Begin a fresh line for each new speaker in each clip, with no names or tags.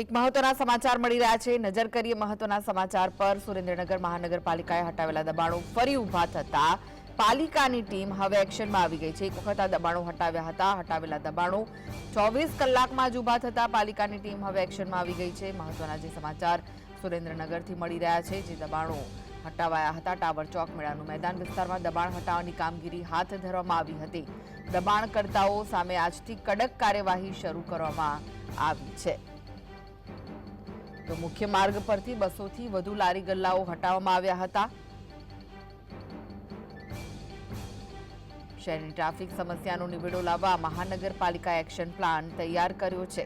એક મહત્વના સમાચાર મળી રહ્યા છે. નજર કરીએ મહત્વના સમાચાર પર. સુરેન્દ્રનગર મહાનગરપાલિકાએ હટાવેલા દબાણો ફરી ઊભા થતા પાલિકાની ટીમ હવે એક્શનમાં આવી ગઈ છે. એક વખત આ દબાણો હટાવ્યા હતા. હટાવેલા દબાણો ચોવીસ કલાકમાં જ ઊભા થતા પાલિકાની ટીમ હવે એક્શનમાં આવી ગઈ છે. મહત્વના જે સમાચાર સુરેન્દ્રનગરથી મળી રહ્યા છે, જે દબાણો હટાવાયા હતા. ટાવર ચોક મેળાનું મેદાન વિસ્તારમાં દબાણ હટાવવાની કામગીરી હાથ ધરવામાં આવી હતી. દબાણકર્તાઓ સામે આજથી કડક કાર્યવાહી શરૂ કરવામાં આવી છે. તો મુખ્ય માર્ગ પરથી બસોથી વધુ લારી ગલ્લાઓ હટાવવામાં આવ્યા હતા. શહેરની ટ્રાફિક સમસ્યાનો નિવેડો લાવવા મહાનગરપાલિકા એક્શન પ્લાન તૈયાર કર્યો છે.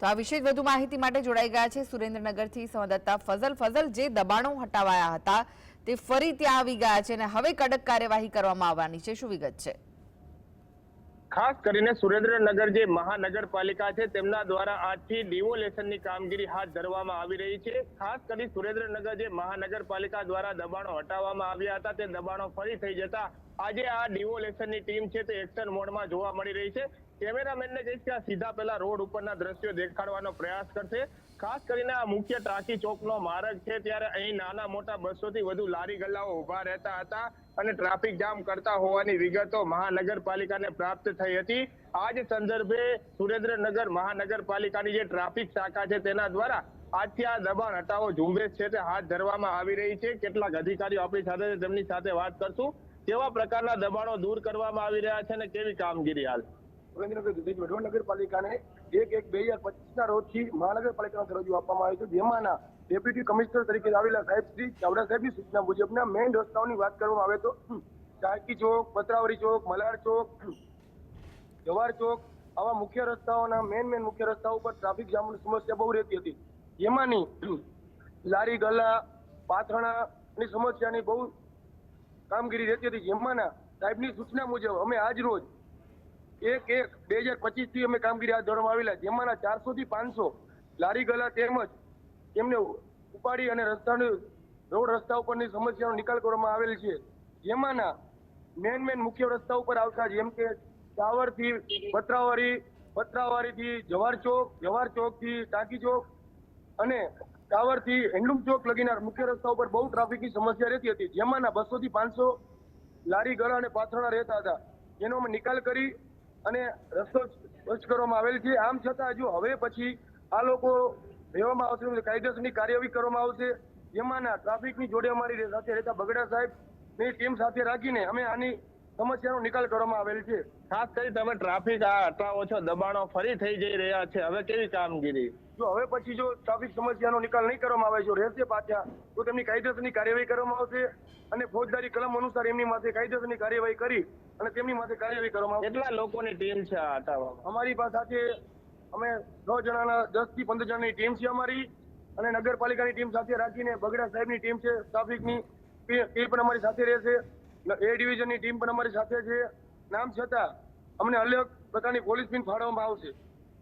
તો આ વિશે વધુ માહિતી માટે જોડાઈ ગયા છે સુરેન્દ્રનગરથી સંવાદદાતા ફઝલ. ફઝલ, જે દબાણો હટાવાયા હતા તે ફરી ત્યાં આવી ગયા છે અને હવે કડક કાર્યવાહી કરવામાં આવવાની છે. શું વિગત છે?
ખાસ કરીને સુરેન્દ્રનગર જે મહાનગરપાલિકા છે, તેમના દ્વારા આજથી ડિવોલેશનની કામગીરી હાથ ધરવામાં આવી રહી છે. ખાસ કરી સુરેન્દ્રનગર જે મહાનગરપાલિકા દ્વારા દબાણો હટાવવામાં આવ્યા હતા, તે દબાણો ફરી થઈ જતા આજે આ ડિવોલેશનની ટીમ છે, તે એક્શન મોડમાં જોવા મળી રહી છે. કેમેરામેનને કહીશ કે આ સીધા પહેલા રોડ ઉપરના દ્રશ્યો દેખાડવાનો પ્રયાસ કરશે. ખાસ કરીને આ મુખ્ય ટાંકી ચોકનો માર્ગ છે, ત્યારે અહીં નાના મોટા બસોથી વધુ લારી ગલ્લાઓ ઊભા રહેતા હતા. અને ટ્રાફિક જામ કરતા હોવાની વિગતો મહાનગરપાલિકાને પ્રાપ્ત થઈ હતી. આ જ સંદર્ભે સુરેન્દ્રનગર મહાનગરપાલિકાની જે ટ્રાફિક શાખા છે તેના દ્વારા આજથી આ દબાણ હટાવો ઝુંબેશ છે તે હાથ ધરવામાં આવી રહી છે. કેટલાક અધિકારીઓ આપણી સાથે તેમની સાથે વાત કરશું. કેવા પ્રકારના દબાણો દૂર કરવામાં આવી રહ્યા છે અને કેવી કામગીરી હાલ?
સુરેન્દ્રનગર નગરપાલિકાને એક એક બે હજાર પચીસ ના રોજથી મહાનગરપાલિકાનો દરજ્જો આપવામાં આવ્યો છે. જેમાંના ડેપ્યુટી કમિશનર તરીકે આવેલા સાહેબ શ્રી ચાવડા સાહેબની સૂચના મુજબના મેઇન રસ્તાઓની વાત કરવામાં આવે તો ચારકી ચોક, પત્રાવરી ચોક, મલાડ ચોક જવાર ચોક, આવા મુખ્ય રસ્તાઓના મેઇન મેઇન મુખ્ય રસ્તાઓ પર ટ્રાફિક જામની સમસ્યા બહુ રહેતી હતી. જેમાંની લારી ગલ્લા પાથરણાની સમસ્યાની બહુ કામગીરી રહેતી હતી. જેમાંના સાહેબની સૂચના મુજબ અમે આજ રોજ એક એક બે હજાર પચીસથી અમે કામગીરી હાથ ધરવામાં આવેલા. જેમાંના ચારસો થી પાંચસો લારી ગલા તેમજ તેમને ઉપાડી અને રસ્તાની રોડ રસ્તા ઉપરની સમસ્યાનો નિકાલ કરવામાં આવેલ છે. જેમાંના મેન મેન મુખ્ય રસ્તા ઉપર આવતા જેમ કે ટાવરથી પત્રાવારી, પત્રાવારીથી જવાહર ચોક, જવાહર ચોકથી ટાંકી ચોક અને ટાવરથી હેન્ડલૂમ ચોક લગીના મુખ્ય રસ્તા ઉપર બહુ ટ્રાફિકની સમસ્યા રહેતી હતી. જેમાંના બસોથી પાંચસો લારી, ગળા અને પાથરણા રહેતા હતા. જેનો અમે નિકાલ કરી અને રસ્તો સ્વચ્છ કરવામાં આવેલ છે. આમ છતાં હજુ હવે પછી આ લોકો રહેવામાં આવશે કાયદેસરની કાર્યવાહી કરવામાં આવશે. જેમાંના ટ્રાફિકની જોડે અમારી સાથે રહેતા બગડા સાહેબની ટીમ સાથે રાખીને અમે આની સમસ્યાનો નિકાલ કરવામાં આવેલ છે.
ખાસ કરી તમે ટ્રાફિક આ હટાવો છો દબાણો ફરી થઈ જઈ રહ્યા છે. હવે કેવી કામગીરી?
જો હવે પછી જો ટ્રાફિક સમસ્યાનો નિકાલ નહીં કરવામાં આવે જો રહેશે પાછા તો તેમની કાયદેસરની કાર્યવાહી કરવામાં આવશે અને ફોજદારી કલમ અનુસાર એમની માથે કાયદેસરની કાર્યવાહી કરી અને તેમની માથે કાર્યવાહી કરવામાં આવશે.
કેટલા લોકોની ટીમ છે આ
અમારી પાસે અમે છ જણાના, દસથી પંદર જણાની ટીમ છે અમારી અને નગરપાલિકાની ટીમ સાથે રાખીને બગડા સાહેબની ટીમ છે ટ્રાફિકની એ પણ અમારી સાથે રહેશે. એ ડિવિઝનની ટીમ પણ અમારી સાથે છે. નામ છતાં અમને અલગ પ્રકારની પોલીસ ટીમ ફાળવવામાં આવશે.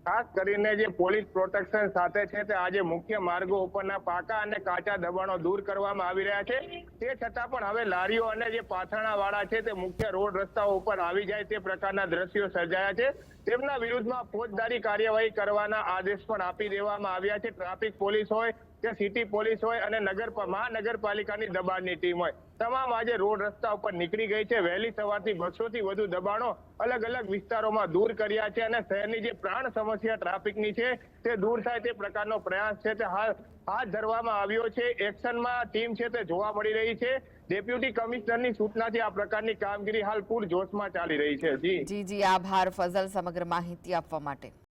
ખાસ કરીને જે પોલીસ પ્રોટેક્શન સાથે છે તે આજે મુખ્ય માર્ગો ઉપરના પાકા અને કાચા દબાણો દૂર કરવામાં આવી રહ્યા છે. તે છતાં પણ હવે લારીઓ અને જે પાથરણા વાળા છે તે મુખ્ય રોડ રસ્તાઓ ઉપર આવી જાય તે પ્રકારના દ્રશ્યો સર્જાયા છે. તેમના વિરુદ્ધમાં ફોજદારી કાર્યવાહી કરવાના આદેશ પણ આપી દેવામાં આવ્યા છે. ટ્રાફિક પોલીસ હોય કે સિટી પોલીસ હોય અને નગર મહાનગરપાલિકાની દબાણની ટીમ હોય. તમામ આજે રોડ રસ્તા ઉપર નીકળી ગઈ છે. વહેલી સવારથી બસોથી વધુ દબાણો અલગ અલગ વિસ્તારોમાં દૂર કર્યા છે અને શહેરની જે પ્રાણ સમસ્યા ટ્રાફિકની છે તે દૂર થાય તે પ્રકારનો પ્રયાસ છે તે હાલ, હાથ ધરવામાં આવ્યો છે. એક્શનમાં ટીમ છે તે જોવા મળી રહી છે. ડેપ્યુટી કમિશનરની સૂચનાથી આ પ્રકારની કામગીરી હાલ પૂર જોશમાં ચાલી રહી છે.
જી જી, આભાર ફઝલ સમગ્ર માહિતી આપવા માટે.